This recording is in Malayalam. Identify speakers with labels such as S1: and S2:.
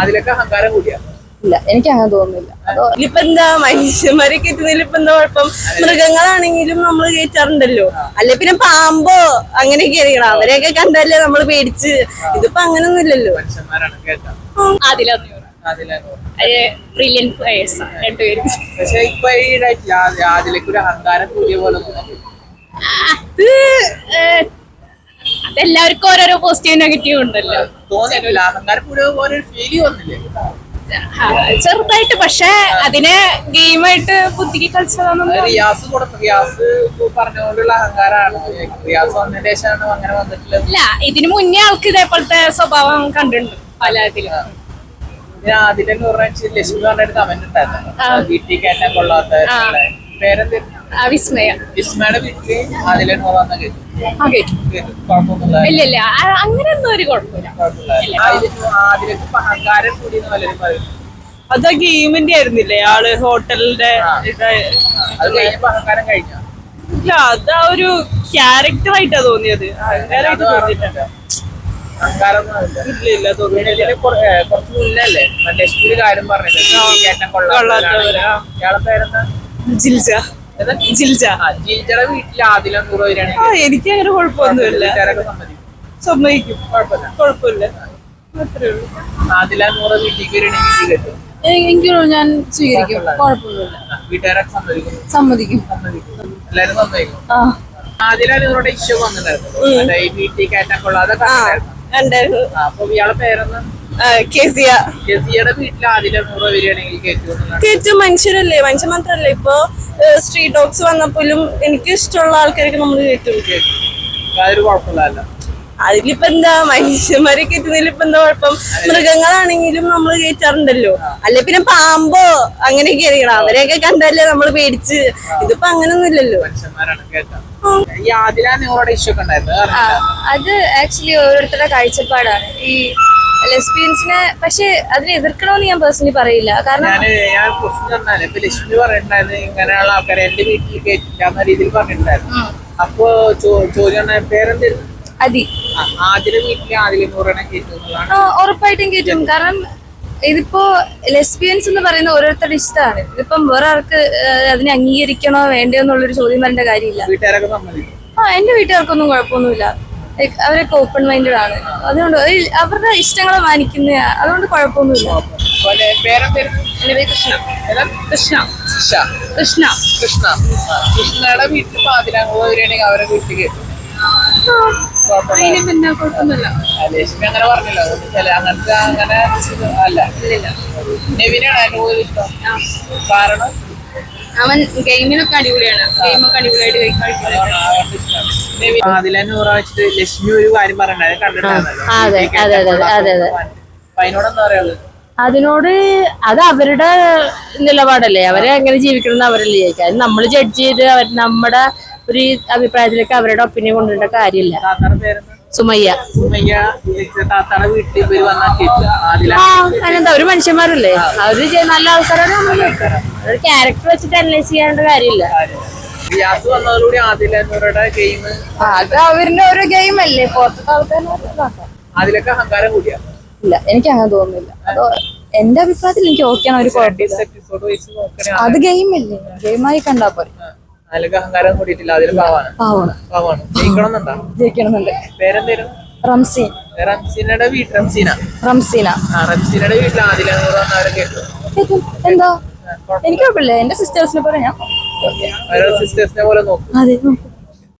S1: അതിലൊക്കെ അഹങ്കാരം കൂടിയാണ്
S2: ഇല്ല എനിക്ക് അങ്ങനെ തോന്നുന്നില്ല.
S3: ഇതിലിപ്പോ എന്താ മനുഷ്യന്മാരെ കയറ്റുന്നതിൽ ഇപ്പൊ എന്താ കുഴപ്പം മൃഗങ്ങളാണെങ്കിലും നമ്മൾ കയറ്റാറുണ്ടല്ലോ. അല്ലെ പിന്നെ പാമ്പോ അങ്ങനെ കയറിയണം അവരെയൊക്കെ കണ്ടല്ലേ നമ്മൾ പേടിച്ച്. ഇതിപ്പോ അങ്ങനൊന്നും ഇല്ലല്ലോ
S1: പക്ഷെ ഇപ്പൊ ഈ അതിലേക്ക് ഒരു അഹങ്കാരം കൂടിയ പോലെ തോന്നുന്നു.
S4: അതെല്ലാവർക്കും ഓരോരോ പോസിറ്റീവ് നെഗറ്റീവ് ഉണ്ടല്ലോ. ചെറുതായിട്ട് പക്ഷെ അതിനെ ഗെയിമായിട്ട് ബുദ്ധിക്ക് കളിച്ചതാണെന്ന്
S1: അത് റിയാസ് കൊടുത്ത റിയാസ് പറഞ്ഞുകൊണ്ടുള്ള അഹങ്കാരമാണ്. റിയാസ് വന്നതിന് ശേഷമാണ് അങ്ങനെ വന്നിട്ടുള്ളത്.
S4: ഇല്ല ഇതിനു മുന്നേ ആൾക്ക് ഇതേപോലത്തെ സ്വഭാവം കണ്ടിട്ടുണ്ട് പല ഇതിലും
S1: അതിലെ പറഞ്ഞ ലക്ഷ്മി കമന്റ് ഉണ്ടായിരുന്നു. വീട്ടിൽ കേട്ടാൻ കൊള്ളാത്ത. പേരെന്തായിരുന്നു?
S4: വിസ്മയ.
S1: വിസ്മയുടെ വീട്ടിൽ അതിലെ വന്ന കേട്ടു.
S4: ആ കേട്ടു.
S1: കേട്ടു.
S4: ഇല്ല അങ്ങനെയൊന്നും ഒരു കുഴപ്പമില്ല.
S1: അഹങ്കാരം കൂടി പലരും പറയും.
S3: അത് ഗെയിമിന്റെ ആയിരുന്നില്ലേ? ആൾ ഹോട്ടലിന്റെ
S1: അഹങ്കാരം കഴിഞ്ഞ
S3: ഇല്ല അത് ആ ഒരു ക്യാരക്ടർ ആയിട്ടാ തോന്നിയത്. അഹങ്കാരമായിട്ട് തോന്നിയിട്ടില്ല.
S1: ഇല്ല.
S3: ഇല്ല
S1: കുറ- കുറച്ച് മുന്നല്ലേ ഒരു കാര്യം പറഞ്ഞില്ലേ?
S3: കൊള്ളാത്തവരാ.
S1: ഇയാളെ പേരെന്താ?
S3: ജിൽജ? ജിൽജ.
S1: ആ, ജിൽജയുടെ വീട്ടിൽ ആദില നൂറ് വരെയാണ്
S3: ആ എനിക്ക് അങ്ങനെ കുഴപ്പമൊന്നുമില്ല
S1: സമ്മതിക്കും. കുഴപ്പമില്ല.
S3: കുഴപ്പമില്ല. അത്രേ ഉള്ളൂ.
S1: ആദില നൂറ് വീട്ടിലേക്ക് വരികയാണെങ്കിൽ വീട്ടിൽ കെട്ടും
S2: എനിക്ക് ഞാൻ സ്വീകരിക്കും. കുഴപ്പമൊന്നുമില്ല.
S1: വീട്ടുകാരൊക്കെ സമ്മതിക്കും.
S2: സമ്മതിക്കും.
S1: സമ്മതിക്കും. എല്ലാരും ഇഷ്യൂ വന്നിട്ടുണ്ടായിരുന്നു. വീട്ടിൽ കയറ്റാൻ കൊള്ളാതെ ഉണ്ടായിരുന്നു.
S3: ഉണ്ടായിരുന്നു
S1: ആ, അപ്പൊ ഇയാളെ പേരൊന്ന്
S3: ഏറ്റവും മനുഷ്യരല്ലേ? മനുഷ്യൻ മാത്രല്ലേ ഇപ്പൊ സ്ട്രീറ്റ് ഡോഗ്സ് വന്നപ്പോലും എനിക്ക് ഇഷ്ടമുള്ള ആൾക്കാരൊക്കെ നമ്മൾ കേട്ടു അതിലിപ്പ എന്താ? മനുഷ്യന്മാരെ കയറ്റുന്നതിൽ ഇപ്പൊ എന്താ കുഴപ്പം? മൃഗങ്ങളാണെങ്കിലും നമ്മൾ കയറ്റാറുണ്ടല്ലോ അല്ലെ പിന്നെ പാമ്പോ? അങ്ങനെയൊക്കെ അറിയണം. അവരെയൊക്കെ കണ്ടല്ലേ നമ്മൾ പേടിച്ച്. ഇതിപ്പോ അങ്ങനൊന്നും ഇല്ലല്ലോ
S1: മനുഷ്യന്മാരാണ് കേട്ടോ ഈ ആദില നൂറുടെ ഇഷ്യൂ ഒക്കെ അത്
S2: ആ,
S1: അറിഞ്ഞില്ല.
S2: അത് ആക്ച്വലി ഓരോരുത്തരുടെ കാഴ്ചപ്പാടാണ്. ഈ ലെസ്ബിയൻസിനെ പക്ഷെ അതിനെ എതിർക്കണമെന്ന് ഞാൻ പേഴ്സണലി പറയില്ല. കാരണം
S1: ഞാൻ ക്വസ്റ്റ്യൻ തന്നാൽ ഇപ്പൊ ലക്ഷ്മി പറഞ്ഞിട്ടുണ്ടായിരുന്നു ഇങ്ങനെയുള്ള ആൾക്കാരെ എന്റെ വീട്ടിൽ കേട്ടില്ല എന്ന രീതിയിൽ പറഞ്ഞിട്ടുണ്ടായിരുന്നു. അപ്പോ ചോദ്യം ഉണ്ടായ
S2: അതി.
S1: ആ, ആദില വീട്ടിൽ ആദ്യം നൂറെണ്ണം
S2: ആ, ഉറപ്പായിട്ടും കേട്ടും കാരണം ഇതിപ്പോ ലെസ്ബിയൻസ് എന്ന് പറയുന്ന ഓരോരുത്തരുടെ ഇഷ്ടമാണ്. ഇതിപ്പം വേറെ ആർക്ക് അതിനെ അംഗീകരിക്കണോ വേണ്ടയോ എന്നുള്ളൊരു ചോദ്യം വരേണ്ട കാര്യമില്ല.
S1: വീട്ടുകാരൊക്കെ
S2: ആ എന്റെ വീട്ടുകാർക്കൊന്നും കുഴപ്പമൊന്നുമില്ല. അവരൊക്കെ ഓപ്പൺ മൈൻഡഡ് ആണ്. അതുകൊണ്ട് അവരുടെ ഇഷ്ടങ്ങളെ മാനിക്കുന്ന അതുകൊണ്ട് കുഴപ്പമൊന്നുമില്ല.
S4: കൃഷ്ണ? കൃഷ്ണ.
S1: കൃഷ്ണ. കൃഷ്ണയുടെ വീട്ടിൽ വരികയാണെങ്കിൽ അവരെ വീട്ടിൽ
S4: കുഴപ്പമൊന്നുമില്ല.
S1: ലക്ഷ്മി അങ്ങനെ പറഞ്ഞില്ല. അതുകൊണ്ട് ചില അങ്ങനത്തെ അങ്ങനെ അല്ല. നെവിനാണ് ഇഷ്ടം. കാരണം
S4: അവൻ ഗെയിമിനൊക്കെ അടിപൊളിയാണ്. ഗെയിമൊക്കെ അടിപൊളിയായിട്ട് കളിക്കുന്നത്
S1: അതിലെ നൂറ് വെച്ചിട്ട് ലക്ഷ്മി ഒരു കാര്യം പറഞ്ഞിട്ടുണ്ടായിരുന്നു കണ്ടിട്ടുണ്ടായിരുന്നല്ലോ അപ്പൊ അതിനോടെന്താ പറയുള്ളത്
S2: അതിനോട് അത് അവരുടെ നിലപാടല്ലേ? അവരെ എങ്ങനെ ജീവിക്കണം എന്ന് അവരല്ലേ ചോദിക്കാം നമ്മൾ ജഡ്ജ് ചെയ്ത് അവർ നമ്മുടെ ഒരു അഭിപ്രായത്തിലേക്ക് അവരുടെ ഒപ്പീനിയൻ കൊണ്ടുവരേണ്ട കാര്യമില്ല. സുമയ്യ. ആ ഒരു മനുഷ്യന്മാരല്ലേ? അവർ നല്ല ആൾക്കാരാണ് നമ്മൾ അവരുടെ ക്യാരക്ടർ വെച്ചിട്ട് അനലൈസ് ചെയ്യേണ്ട കാര്യമില്ല.
S1: റിയാസ് വന്നതോടുകൂടി ആദില ഗെയിം
S2: അത് അവരുടെ ഗെയിം അല്ലേ? ആൾക്കാരെ
S1: അതിലൊക്കെ അഹങ്കാരം കൂടിയാ?
S2: ഇല്ല എനിക്ക് അങ്ങനെ തോന്നുന്നില്ല. അതോ എന്റെ അഭിപ്രായത്തിൽ എനിക്ക് ഓക്കെയാണ് ഒരു കുഴപ്പമില്ല. അത് ഗെയിം അല്ലേ? ഗെയിമായി കണ്ടാ പോരെ.
S1: അതിലൊക്കെ അഹങ്കാരം കൂടിയിട്ടില്ല. അതിൽ പാവാണ്.
S2: പാവണം.
S1: പാവാണ്. ജയിക്കണമെന്നുണ്ടോ?
S2: ജയിക്കണമെന്നുണ്ട്.
S1: പേരെന്തേലും?
S2: റംസീൻ.
S1: റംസീനയുടെ വീട് റംസീന?
S2: റംസീന.
S1: ആ റംസീനയുടെ വീട്ടിൽ നൂറ്
S2: എന്താ? എനിക്ക് കുഴപ്പമില്ല. എന്റെ സിസ്റ്റേഴ്സിനെ പറയാം
S1: സിസ്റ്റേഴ്സിനെ പോലെ നോക്കും
S2: അതെ നോക്കും.